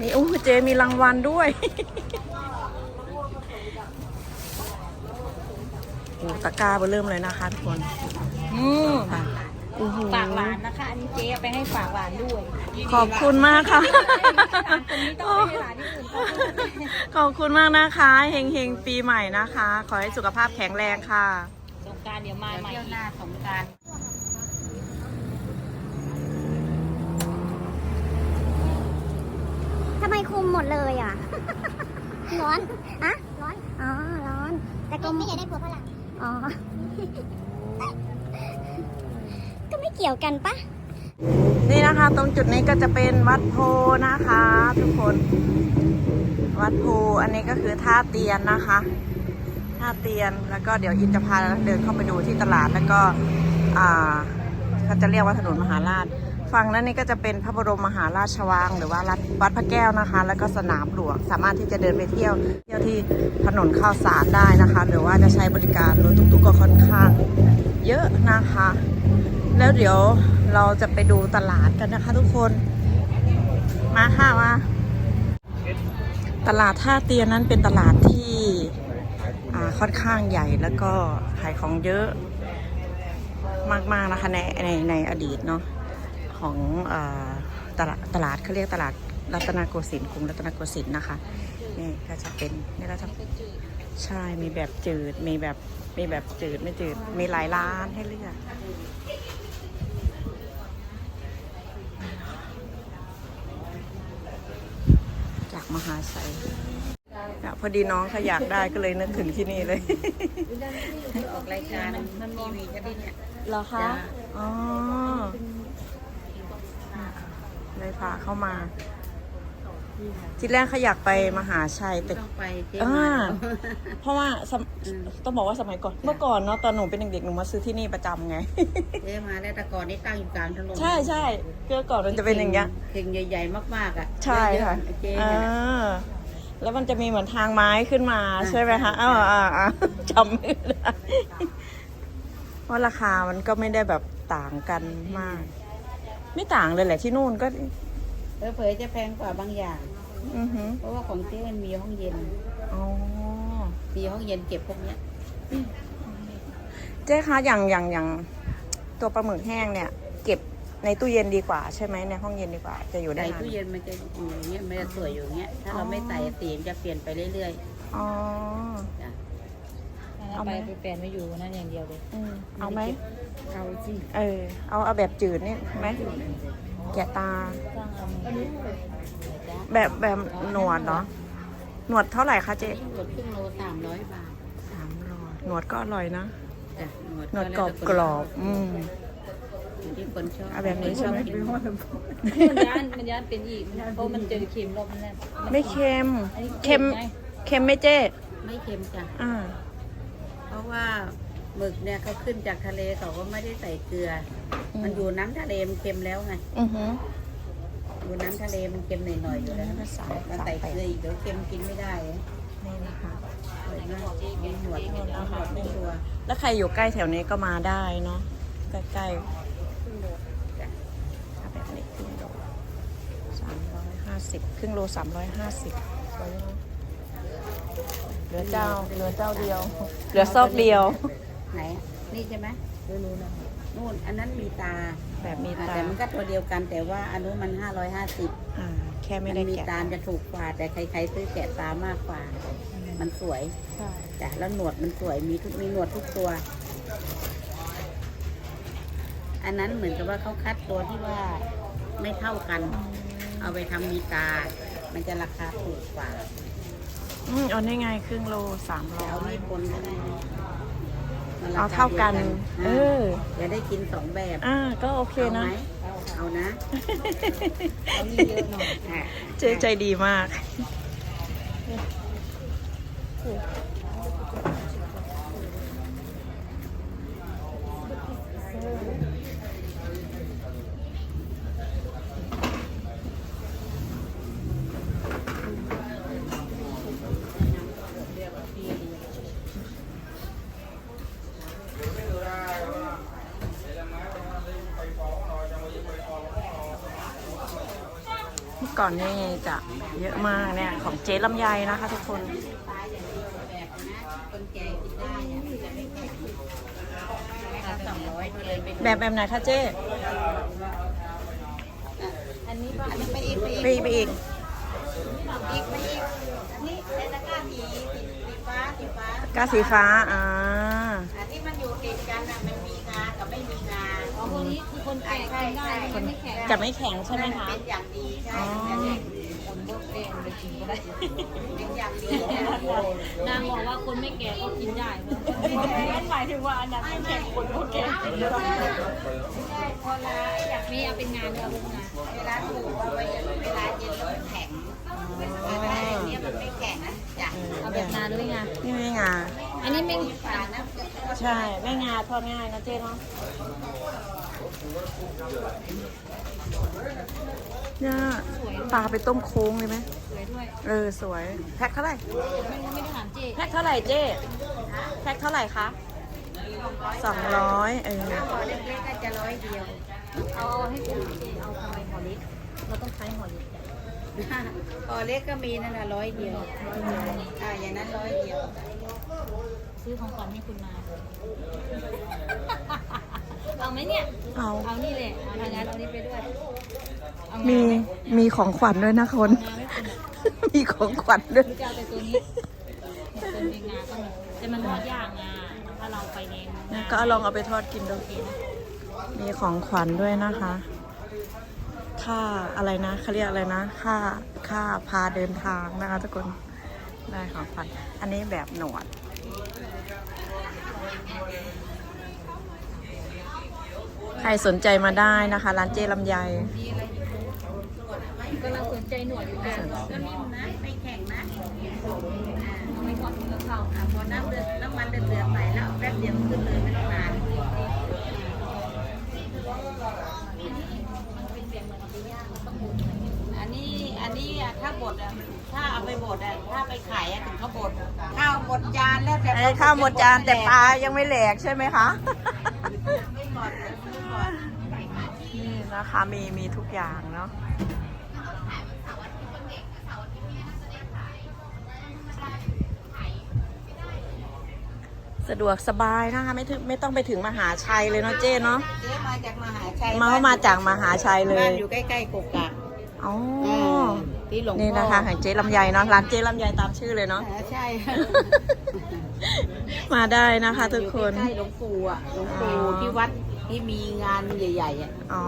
มีอู้เจมีรางวัลด้วยโอ้ตะกร้าเบอร์เริ่มเลยนะคะทุกคนอืมค่ะโอ้โหฝากหลานนะคะ อันนี้เจ๊เอาไปให้ฝากหลานด้วยขอบคุณมากค่ะ คนนี้ต้องไปให้หลานที่อื่นเขาด้วยขอบคุณมากนะคะเฮงเฮงๆปีใหม่นะคะ ขอให้สุขภาพแข็งแรงค่ะ สงกรารเดี๋ยวมาใหม่เที่ยวหน้าสงกราร ทำไมคุมหมดเลยอะ ร้อนอะร้อน อ๋อ ร้อน แต่ก็ไม่อยากได้ผัวฝรั่งอ๋อ ก็ไม่เกี่ยวกันปะนี่นะคะ ตรงจุดนี้ก็จะเป็นวัดโพนะคะ ทุกคน วัดโพอันนี้ก็คือท่าเตียนนะคะ ท่าเตียนแล้วก็เดี๋ยวอินจะพาเดินเข้าไปดูที่ตลาดแล้วก็ อ่าเขาจะเรียกว่าถนนมหาราช ฝั่งนั้นนี่ก็จะเป็นพระบรมมหาราชวัง หรือว่าวัดพระแก้วนะคะ แล้วก็สนามหลวงสามารถที่จะเดินไปเที่ยวเที่ยวที่ถนนข้าวสารได้นะคะ หรือว่าจะใช้บริการรถตุ๊กๆก็ค่อนข้างเยอะนะคะ แล้วเดี๋ยวเราจะไปดูตลาดกันนะคะทุกคน มาค่ะมาตลาดท่าเตียนนั้นเป็นตลาดที่ค่อนข้างใหญ่แล้วก็ขายของเยอะมากๆนะคะในในในอดีตเนาะ ของอาตลาดตลาดเขาเรียกตลาดรัตนโกสินทร์กรุงรัตนโกสินทร์นะคะนี่ก็จะเป็นนี่ก็จะใช่มีแบบจืดมีแบบมีแบบจืดไม่จืดมีหลายร้านให้เลือกจากมหาชัยอะพอดีน้องเขาอยากได้ก็เลยนึกถึงที่นี่เลยออกรายการทีวีก็ได้เนี่ยเหรอคะจ้ะอ๋อ เลยพาเข้ามา ทีแรกเขาอยากไปมหาชัยแต่ต้องไปเจ๊อ่ามาเพราะว่าสมต้องบอกว่าสมัยก่อน เมื่อก่อนเนาะตอนหนูเป็นเด็กๆหนูมาซื้อที่นี่ประจำไง เจ๊มาแล้วแต่ก่อนนี่ตั้งอยู่กลางถนนใช่ใช่เมื่อก่อนมันจะเป็นอย่างเงี้ย เข่งใหญ่ๆมากๆอะใช่ค่ะเยอๆเจ๊อ่เนี่ยนะาแล้วมันจะมีเหมือนทางไม้ขึ้นมาอ่าใช่ไหมคะใช่อ่าอ่าอ่าจำไม่ได้เพราะราคามันก็ไม่ได้แบบต่างกันมาก ไม่ต่างเลยแหละที่นู่นก็ เผยๆจะแพงกว่าบางอย่าง อือหือเพราะว่าของเจ๊มันมีห้องเย็น อ๋อ มีห้องเย็นเก็บพวกเนี้ย เจ๊คะอย่างอย่างอย่างตัวปลาหมึกแห้งเนี่ย เก็บในตู้เย็นดีกว่าใช่ไหมในห้องเย็นดีกว่า จะอยู่ได้ใส่นานตู้เย็นมันจะอยู่อย่างเงี้ยมันจะสวยอยู่อย่างเงี้ย ถ้าเราไม่ใส่สีมันจะเปลี่ยนไปเรื่อยอ๋อ ๆจ้ะ เอาไหมไปไปแปลนไม่อยู่นั่นอย่างเดียวเลยอืมเอาไหม เอาสิเออ เอาเอาแบบจืดนี่ไหมแกะตา สร้างเอาแบบแบบหนวดเนาะหนวดเท่าไหร่คะเจ๊นี่หมดครึ่งโลสามร้อยบาทสามร้อยหนวดก็อร่อยนะ จ้ะหนวดกรอบกรอบๆอืม อยู่ที่คนชอบเอาแบบนี้ใช่ไหมคชอบกินมันย้านมันย้านเป็นอีกเพราะมันเจอเค็มรอบนั้นไม่เค็ม อันนี้เค็มไงเค็มไหม่เจ๊ ไม่เค็มจ้ะอ่าเพ ราะว่าหมึกเนี่ยเขาขึ้นจากทะเลเขาก็ไม่ได้ใส่เกลืออมมันอยู่น้ำทะเลมันเค็มแล้วไงอือหืออยู่น้ำทะเลมันเค็มหน่อยๆอยู่แล้วสามมันสามใส่แปเกดลืออีกเดี๋ยวเค็มกินไม่ได้นี่นะคะ สวยมากมีหนวดหนวดหนวดในตัวแล้วใครอยู่ใกล้แถวนี้ก็มาได้เนาะใกล้ๆถ้าแบบนี้ครึ่งโลสามร้อยห้าสิบครึ่งโลสามร้อยห้าสิบเหลือเจ้าเหลือเจ้าเดียว เหลือซอกเดียว ไหนอะนี่ใช่ไหมนู่นอันนั้นมีตาแบบมีอะตาแต่มันก็ตัวเดียวกันแต่ว่าอันนู้นมันห้าร้อยห้าสิบอ่าแค่ไม่มันได้มีแกะตาจะถูกกว่า แต่ใครๆซื้อแกะตามากกว่า มันสวยใช่จ้ะแล้วหนวดมันสวยมีทุกมีหนวดทุกตัว อันนั้นเหมือนกับว่าเขาคัดตัวที่ว่าไม่เท่ากัน เอาไปทำมีตา มันจะราคาถูกกว่า อืมเอาได้ไงครึ่งโลสามร้แต่อเอายไม่ปนก็ได้นะมันรเอาคเท่ากันดียวเออจะได้กินสองแบบอ่าก็โอเคเอาไหมนะเอานะเอานี่เยอะหน่อยอะเจ๊ใจดีมาก ก่อนนี่จะเยอะมากเนี่ย ของเจ๊ลำไยนะคะทุกคนคนแก่กินได้อะถ้าสองร้อยก็เลยไปดูแบบแบบไหนคะเจ๊อันนี้ป่ะอันนี้ไปอีกไปอีกไปอีกไปอีกอีกไปอีกอันนี้ในตะกร้าสีสีสีฟ้าสีฟ้าก้าสีฟ้าอ่าอันที่มันอยู่ติดกันอะมันมีงากับไม่มี งาอ๋อพวกนี้คือคนแก่กินได้คนไม่แข็งจะไม่แข็งใช่ไหมคะเป็นอย่างดีใช่อ๋อคนพวกเองไปกินก็ได้เป็นอย่างดีนางบอกว่าคนไม่แก่ก็กินได้เนอะหมายถึงว่าอันนั้นไม่แข็งคนโอเคพอละอยากมีเอาเป็นงานเอาเป็นงานเวลาถูกเอาไว้เวลาเย็นแล้วมันแข็งแต่ถ้าอย่างนี้ยมันไม่แข็งจ้ะเอาแบบงานด้วยงานนี่ไม่งาอันนี้ไม่ฝานะ ใช่ไม่งาทอดง่ายนะเจ๊เนาะเนี่ยปลาไปต้มโค้งเลยไหมสวยด้วย เออ สวย แพ็คเท่าไหร่ ไม่ไม่ได้ถามเจ๊แพ็คเท่าไหร่เจ๊แพ็คเท่าไหร่คะสองร้อยเออพอเล็กๆก็จะร้อยเดียว เอาให้คุณเจ๊เอาทำไมห่อเล็ก เราต้องใช้ห่อเล็กพอเล็กก็มีนั่นน่ะร้อยเดียวอ่าอย่างนั้นร้อยเดียว ซื้อของขวัญให้คุณมา เอาไหมเนี่ย เอา เอานี่เลยเอาทางานเอานี้ไปด้วยเอามีงาไหมมีของขวัญด้วยนะคน งาไม่คุณอะมีของขวัญด้วย หรือจะเอาแต่ตัวนี้ตัวในงาก็มีแต่มันทอดยากงาถ้าเราไปในงาก็ลองเอาไปทอดกินดู โอเคนะมีของขวัญด้วยนะคะ ค่าอะไรนะเขาเรียกอะไรนะ ค่า ค่าพาเดินทางนะคะทุกคน ได้ของขวัญ อันนี้แบบหนวด ใครสนใจมาได้นะคะ ร้านเจลำไยก็เราสนใจหนวดอยู่นะก็นิ่มนะไม่แข็งนะไม่ทอดกับข้าวอะพอน้ำเดือดน้ำมันเดือดเดือดใส่แล้วแป๊บเดียวขึ้นเลยไม่ต้องนานอันนี้อันนี้ถ้าบดอะ ถ้าเอาไปบดอะถ้าไปขายอะถึงเขาบดข้าวหมดจานแล้วแต่ไอ้ข้าวหมดจานแต่ปลายังไม่แหลกใช่ไหมคะ ไม่หมดไม่หมดนี่นะคะมีมีทุกอย่างเนาะสะดวกสบายนะคะไม่ถึงไม่ต้องไปถึงมหาชัยเลยเนาะเจ้เนาะเจ๊มาจากมหาชัยมามาจากมหาชัยเลบ้านยอยู่ใกล้ๆกกะอ๋อม ที่หลวงพ่อนี่นะคะของเจ๊ลำไยเนาะร้านเจ๊ลำไยตามชื่อเลยเนาะอ่าใช่มาได้นะคะทุกคน อยู่ใกล้ๆหลวงปู่อะหลวงปู่อ๋อ ที่วัดที่มีงานใหญ่ๆอะอ๋อ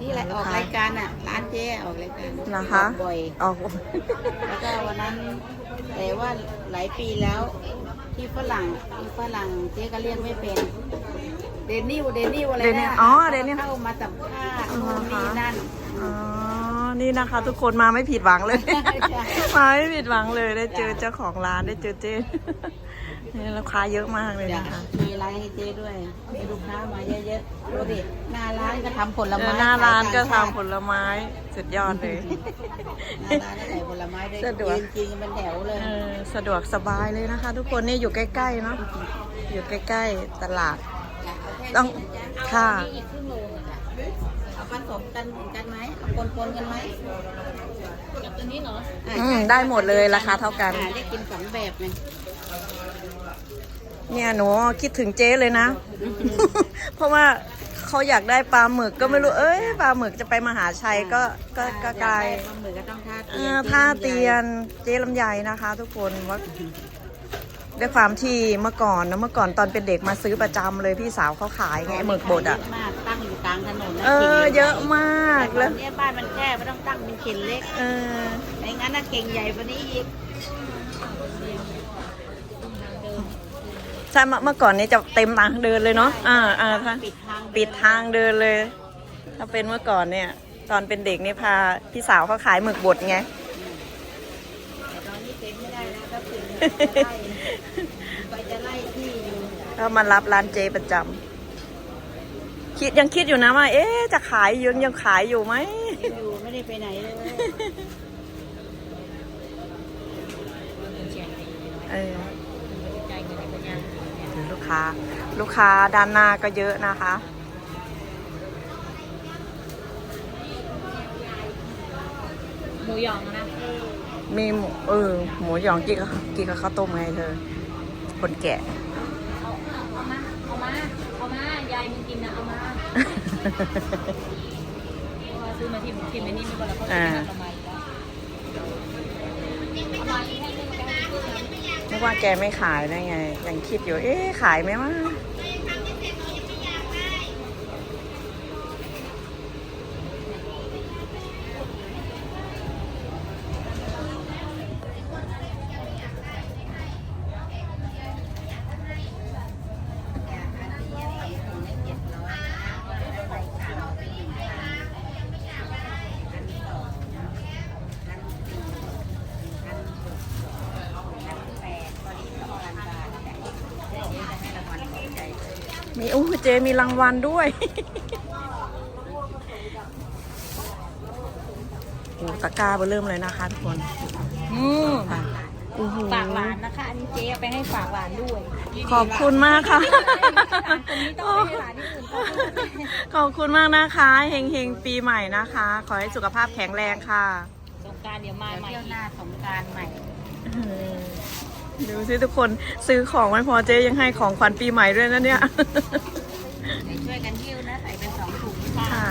นี่แหละออกรายการอะร้านเจ๊ออกรายการนะคะบ่อยอ๋อแล้วก็วันนั้นแต่ว่าหลายปีแล้ว ที่ฝรั่งที่ฝรั่งเจ๊ก็เรียกไม่เป็น เดนิวเดนิวอะไรเดนิวนะอ๋อเดนิวเข้ามาสัมภาษณ์อ๋อนู่นนี่นั่น อ๋อ นี่นะคะ ทุกคนมาไม่ผิดหวังเลยใช่มาไม่ผิดหวังเลยได้เจอเจ้าของร้านได้เจอเจ๊นี่ลูกค้าเยอะมากเลยจะนะคะมีไลน์ให้เจ๊ด้วยให้ลูกค้ามาเยอะๆดูดิหน้าร้านก็ทำผลเอไม้อหน้าร้านก็ขยทำผลไม้สุดยอดเลยหน้าร้านก็ขายผลไม้ด้วยสะดวกยืนจริงเป็นแถวเลยเออสะดวกสบายเลยนะคะ ทุกคนนี่อยู่ใกล้ๆเนาะอยู่ใกล้ๆตลาด ต้องค่ะอีกครึ่งโลอะ เอาผสมกันเหมือนกันไหมเอาปนๆกันไหมกับตัวนี้เหรออ่าอืมได้หมดเลยราคาเท่ากัน อ่าได้กินสองแบบไงเนี่ยหนูคิดถึงเจ๊เลยนะ เพราะว่าเขาอยากได้ปลาหมึกก็ไม่รู้ เอ้ยปลาหมึกจะไปมหาชัยก็ก็ก็ไกลอยาด้ปลาหมึกก็ต้องท่าเอเตียอนท่าเตียนเจ๊ลำไยนะคะทุกคนว่า ด้วยความที่เมื่อก่อนนะเมื่อก่อนตอนเป็นเด็กมาซื้อประจำเลยพี่สาวเขาขายไงหมึกบดอะเยมากตั้งอยู่กลางถนนนะเออ เยอะมากแล้แล้ววเนี้ยบ้านมันแคบไม่ต้องตั้งเป็นเข่งเล็กเออไม่งั้นน่ะเก่งใหญ่กว่านี้อีกใช่เมื่อเมื่อก่อนนี้จะเต็มทางเดินเลยเนาะอ่าอ่าถ้า ปิดทางปิดทางเดินเลย ถ้าเป็นเมื่อก่อนเนี่ย ตอนเป็นเด็กนี่พาพี่สาวเขาขายหมึกบดไง แต่ตอนนี้เป็นไม่ได้แล้วก็ปิดไปจะไล่ที่อยู่ ก็มารับร้านเจประจำคิดยังคิดอยู่นะว่าเอ๊ะจะขายยังยังขายอยู่ไหมยังอยู่ไม่ได้ไปไหนเลยเออใจเงินเป็นยังลูกค้า ลูกค้าด้านหน้าก็เยอะนะคะมูหยองนะ มีหมูเออ หมูหยองกินกับกินกับข้าวต้มไงเธอคนแก่ เอาเอามาเอามาเอา มายายมึงกินนะเอามาเพราะว่าซื้อมาทิมทิมไอ้นี่ไม่ก่อนแล้วก็กินมาประมาณแล้วเอามาที่ให้เรื่องไปให้เพื่อนนึกว่าแกไม่ขายได้ไง ยังคิดอยู่ เอ๊ะขายไหมวะ มีอู้เจมีรางวัลด้วยโอ้ตะกร้าเบอร์เริ่มเลยนะคะทุกคนอืมค่ะโอ้โหฝากหลานนะคะ อันนี้เจ๊เอาไปให้ฝากหลานด้วย ขอบคุณมากค่ะคนนี้ต้องไปให้หลานที่อื่นก็ได้ขอบคุณมากนะคะเฮงเฮงๆปีใหม่นะคะ ขอให้สุขภาพแข็งแรงค่ะ สงกรารเดี๋ยวมาเดี๋ยวใหม่เที่ยวอีหน้ากสงกรารใหม่ ดูสิทุกคนซื้อของไม่พอเจ๊ยังให้ของขวัญปีใหม่ด้วยนะเนี่ยไปช่วยกันหิ้วนะใส่เป็นสองถุงค่ะค่ะ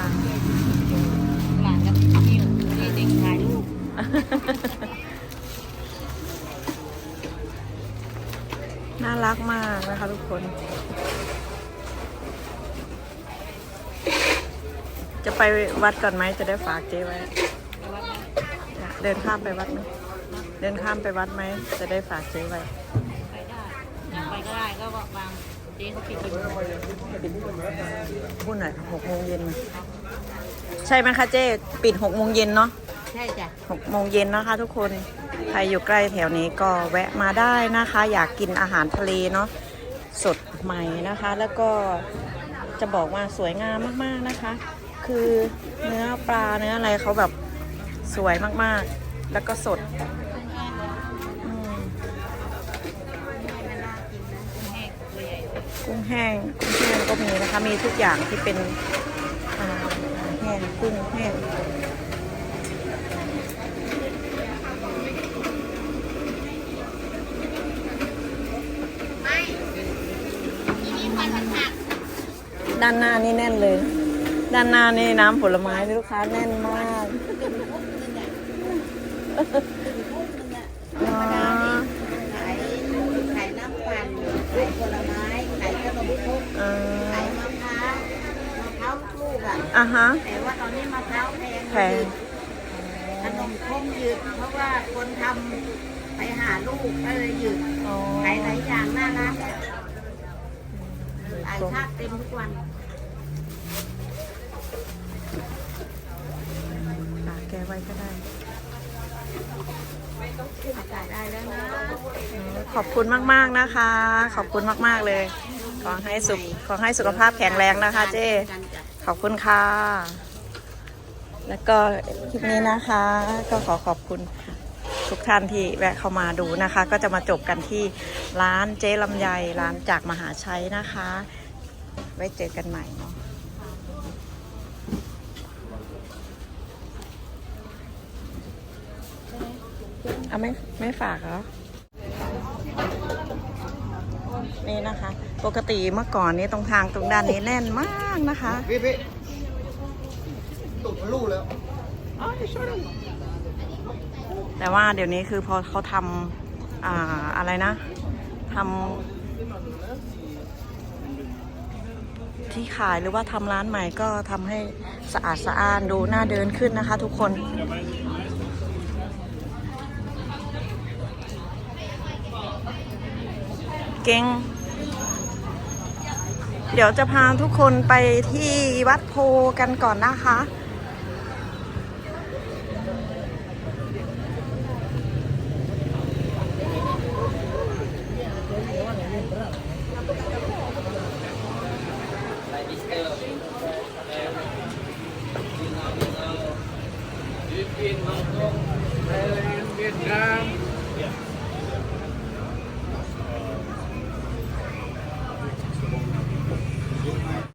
หลานกับนิวนี่เด็กถ่ายรูปน่ารักมากนะคะทุกคน จะไปวัดก่อนไหมจะได้ฝากเจ๊ไว้ไปวัดนะจ้ะเดินข้ามไปวัดไหม เดินข้ามไปวัดไหม จะได้ฝากเจ๊ไว้ไปได้อยากไปก็ได้ก็วางเจ๊เขาปิดกี่โมงพูดหน่อยหกโมงเย็นนะใช่ไหมคะเจ๊ปิดหกโมงเย็นเนาะใช่จ้ะหกโมงเย็นนะคะ ทุกคนใครอยู่ใกล้แถวนี้ก็แวะมาได้นะคะ อยากกินอาหารทะเลเนาะสดใหม่นะคะ แล้วก็จะบอกว่าสวยงามมากๆนะคะ คือเนื้อปลาเนื้ออะไรเขาแบบสวยมากๆ แล้วก็สดอืม กุ้งแห้งกุ้งแห้งก็มีนะคะ มีทุกอย่างที่เป็นอ่าแห้งกุ้งแห้งด้านหน้านี่แน่นเลย ด้านหน้านี่น้ำผลไม้นี่ลูกค้าแน่นมากอ๋อขายขายน้ำปั่นขายผลไม้ ขายขนมครกเออขายมะพร้าวมะพร้าวลูกอะอะฮะ แต่ว่าตอนนี้มะพร้าวแพงแพง ขนมครกหยุดเพราะว่าคนทำไปหาลูกก็เลยหยุดอ๋อขายหลายอย่างน่ารักหลายชาติเต็มทุกวันฝากแกไว้ก็ได้ ขายได้แล้วนะ ขอบคุณมาก ๆ นะคะ ขอบคุณมาก ๆ เลย ขอให้สุขขอให้สุขภาพแข็งแรงนะคะเจ้ขอบคุณค่ะ แล้วก็คลิปนี้นะคะ ก็ขอขอบคุณทุกท่านที่แวะเข้ามาดูนะคะ ก็จะมาจบกันที่ร้านเจ๊ลำไยร้านจากมหาชัยนะคะ ไว้เจอกันใหม่เนาะเอาไม่ไม่ฝากเหรอ นี่นะคะ ปกติเมื่อก่อนนี้ตรงทางตรงด้านนี้แน่นมากนะคะ พี่พี่ตุกทะลุแล้วแต่ว่าเดี๋ยวนี้คือพอเขาทำอ่าอะไรนะทำที่ขายหรือว่าทำร้านใหม่ก็ทำให้สะอาดสะอ้านดูน่าเดินขึ้นนะคะทุกคน เก่งเดี๋ยวจะพาทุกคนไปที่วัดโพกันก่อนนะคะ Vietnam